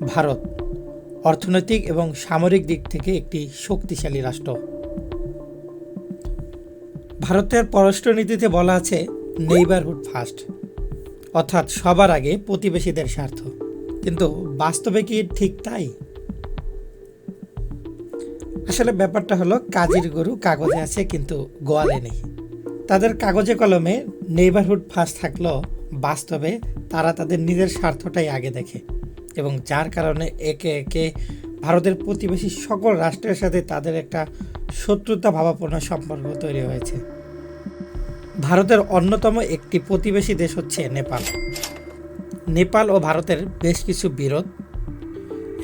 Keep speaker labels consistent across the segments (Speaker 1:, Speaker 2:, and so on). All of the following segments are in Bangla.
Speaker 1: ভারত, অর্থনৈতিক এবং সামরিক দিক থেকে একটি শক্তিশালী রাষ্ট্র। ভারতের পররাষ্ট্রনীতিতে বলা আছে নেইবারহুড ফার্স্ট অর্থাৎ সবার আগে প্রতিবেশীদের স্বার্থ। কিন্তু বাস্তবে কি ঠিক তাই? আসলে ব্যাপারটা হলো, কাজের গরু কাগজে আছে, কিন্তু গোয়ালে নেই। তাদের কাগজে কলমে নেইবারহুড ফার্স্ট থাকলেও বাস্তবে তারা তাদের নিজের স্বার্থটাই আগে দেখে। এবং যার কারণে একে একে ভারতের প্রতিবেশী সকল রাষ্ট্রের সাথে তাদের একটা শত্রুতা ভাবাপন্ন সম্পর্ক তৈরি হয়েছে। ভারতের অন্যতম একটি প্রতিবেশী দেশ হচ্ছে নেপাল। নেপাল ও ভারতের বেশ কিছু বিরোধ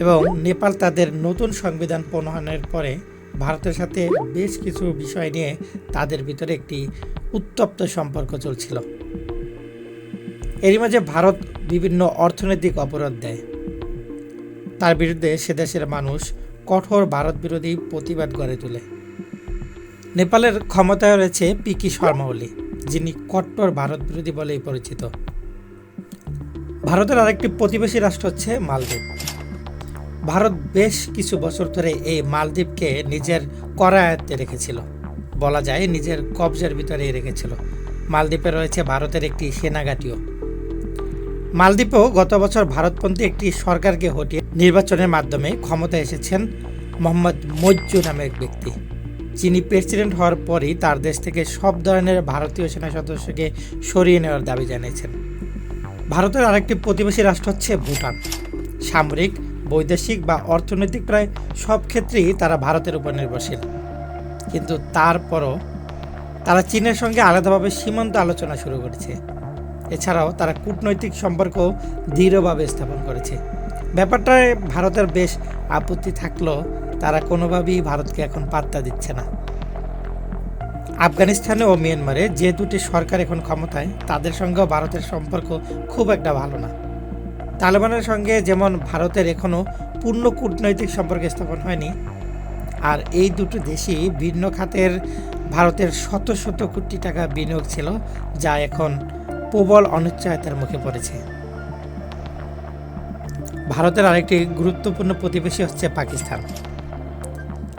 Speaker 1: এবং নেপাল তাদের নতুন সংবিধান প্রণয়নের পরে ভারতের সাথে বেশ কিছু বিষয় নিয়ে তাদের ভিতরে একটি উত্তপ্ত সম্পর্ক চলছিল। এরই মাঝে ভারত বিভিন্ন অর্থনৈতিক অবরোধ দেয়। তার বিরুদ্ধে সে দেশের মানুষ কঠোর ভারত বিরোধী প্রতিবাদ গড়ে তোলে। নেপালের ক্ষমতায় রয়েছে পিকি শর্মা ওলি যিনি কট্টর ভারত বিরোধী বলেই পরিচিত। ভারতের আরেকটি প্রতিবেশী রাষ্ট্র হচ্ছে মালদ্বীপ। ভারত বেশ কিছু বছর ধরে এই মালদ্বীপকে নিজের করায়ত্তে রেখেছিল। বলা যায় নিজের কবজার ভিতরেই রেখেছিল। মালদ্বীপে রয়েছে ভারতের একটি সেনাঘাটিও। মালদ্বীপেও গত বছর ভারতপন্থী একটি সরকারকে হটিয়ে নির্বাচনের মাধ্যমে ক্ষমতায় এসেছেন মোহাম্মদ মজ্জু নামের এক ব্যক্তি। যিনি প্রেসিডেন্ট হওয়ার পরই তার দেশ থেকে সব ধরনের ভারতীয় সেনা সদস্যকে সরিয়ে নেওয়ার দাবি জানিয়েছেন। ভারতের আরেকটি প্রতিবেশী রাষ্ট্র হচ্ছে ভুটান। সামরিক, বৈদেশিক বা অর্থনৈতিক প্রায় সব ক্ষেত্রেই তারা ভারতের উপর নির্ভরশীল। কিন্তু তারপরও তারা চীনের সঙ্গে আলাদাভাবে সীমান্ত আলোচনা শুরু করেছে। এছাড়াও তারা কূটনৈতিক সম্পর্ক দৃঢ়ভাবে স্থাপন করেছে। ব্যাপারটায় ভারতের বেশ আপত্তি থাকলেও তারা কোনোভাবেই ভারতকে এখন পাত্তা দিচ্ছে না। আফগানিস্তানে ও মিয়ানমারে যে দুটি সরকার এখন ক্ষমতায়, তাদের সঙ্গেও ভারতের সম্পর্ক খুব একটা ভালো না। তালেবানের সঙ্গে যেমন ভারতের এখনও পূর্ণ কূটনৈতিক সম্পর্ক স্থাপন হয়নি, আর এই দুটো দেশই ভিন্ন খাতের ভারতের শত শত কোটি টাকা বিনিয়োগ ছিল, যা এখন প্রবল অনিশ্চয়তার মুখে পড়েছে। ভারতের আরেকটি গুরুত্বপূর্ণ প্রতিবেশী হচ্ছে পাকিস্তান।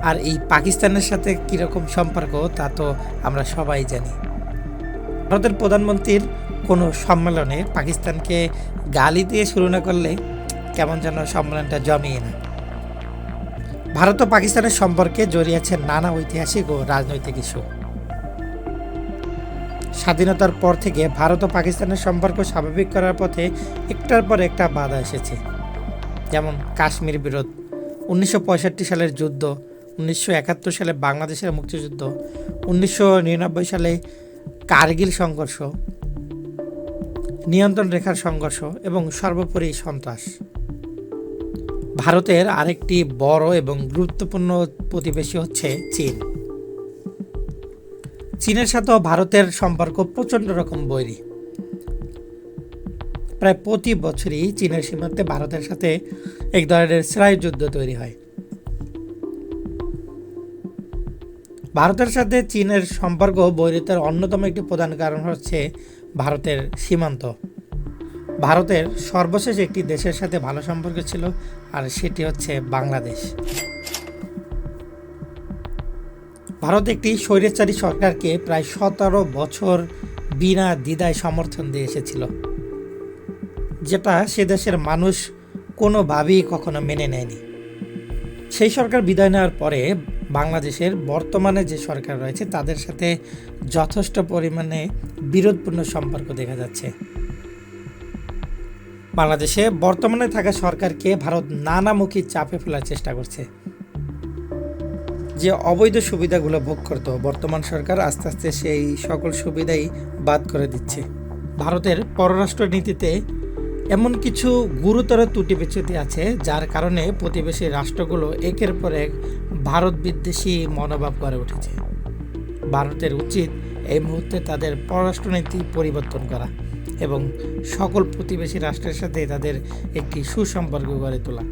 Speaker 1: আর এই পাকিস্তানের সাথে কীরকম সম্পর্ক, তা তো আমরা সবাই জানি। ভারতের প্রধানমন্ত্রীর কোনো সম্মেলনে পাকিস্তানকে গালি দিয়ে শুরু না করলে কেমন যেন সম্মেলনটা জমিয়ে না। ভারত ও পাকিস্তানের সম্পর্কে জড়িয়ে আছে নানা ঐতিহাসিক ও রাজনৈতিক ইস্যু। স্বাধীনতার পর থেকে ভারত ও পাকিস্তানের সম্পর্ক স্বাভাবিক করার পথে একটার পর একটা বাধা এসেছে। যেমন কাশ্মীর বিরোধ, উনিশশো পঁয়ষট্টি সালের যুদ্ধ, উনিশশো একাত্তর সালে বাংলাদেশের মুক্তিযুদ্ধ, উনিশশো নিরানব্বই সালে কার্গিল সংঘর্ষ, নিয়ন্ত্রণ রেখার সংঘর্ষ এবং সর্বোপরি সন্ত্রাস। ভারতের আরেকটি বড় এবং গুরুত্বপূর্ণ প্রতিবেশী হচ্ছে চীন। চীনের সাথেও ভারতের সম্পর্ক প্রচণ্ড রকম বৈরী। প্রায় প্রতি বছরই চীনের সীমান্তে ভারতের সাথে এক ধরনের স্রায় যুদ্ধ তৈরি হয়। ভারতের সাথে চীনের সম্পর্ক বৈরিতার অন্যতম একটি প্রধান কারণ হচ্ছে ভারতের সীমান্ত। ভারতের সর্বশেষ একটি দেশের সাথে ভালো সম্পর্ক ছিল, আর সেটি হচ্ছে বাংলাদেশ। ভারত একটি স্বৈরাচারী সরকারকে প্রায় সতেরো বছর বিনা দ্বিধায় সমর্থন দিয়ে এসেছিল, যেটা সে দেশের মানুষ কোনোভাবেই কখনো মেনে নেয়নি। সেই সরকার বিদায় নেওয়ার পরে বাংলাদেশের বর্তমানে যে সরকার রয়েছে, তাদের সাথে যথেষ্ট পরিমাণে বিরোধপূর্ণ সম্পর্ক দেখা যাচ্ছে। বাংলাদেশে বর্তমানে থাকা সরকারকে ভারত নানামুখী চাপে ফেলার চেষ্টা করছে। যে অবৈধ সুবিধাগুলো ভোগ করত বর্তমান সরকার আস্তে আস্তে সেই সকল সুবিধাই বাদ করে দিচ্ছে। ভারতের পররাষ্ট্র নীতিতে এমন কিছু গুরুতর ত্রুটি বিচ্যুতি আছে, যার কারণে প্রতিবেশী রাষ্ট্রগুলো একের পর এক ভারত বিদ্বেষী মনোভাব গড়ে উঠেছে। ভারতের উচিত এই মুহূর্তে তাদের পররাষ্ট্রনীতি পরিবর্তন করা এবং সকল প্রতিবেশী রাষ্ট্রের সাথে তাদের একটি সুসম্পর্ক গড়ে তোলা।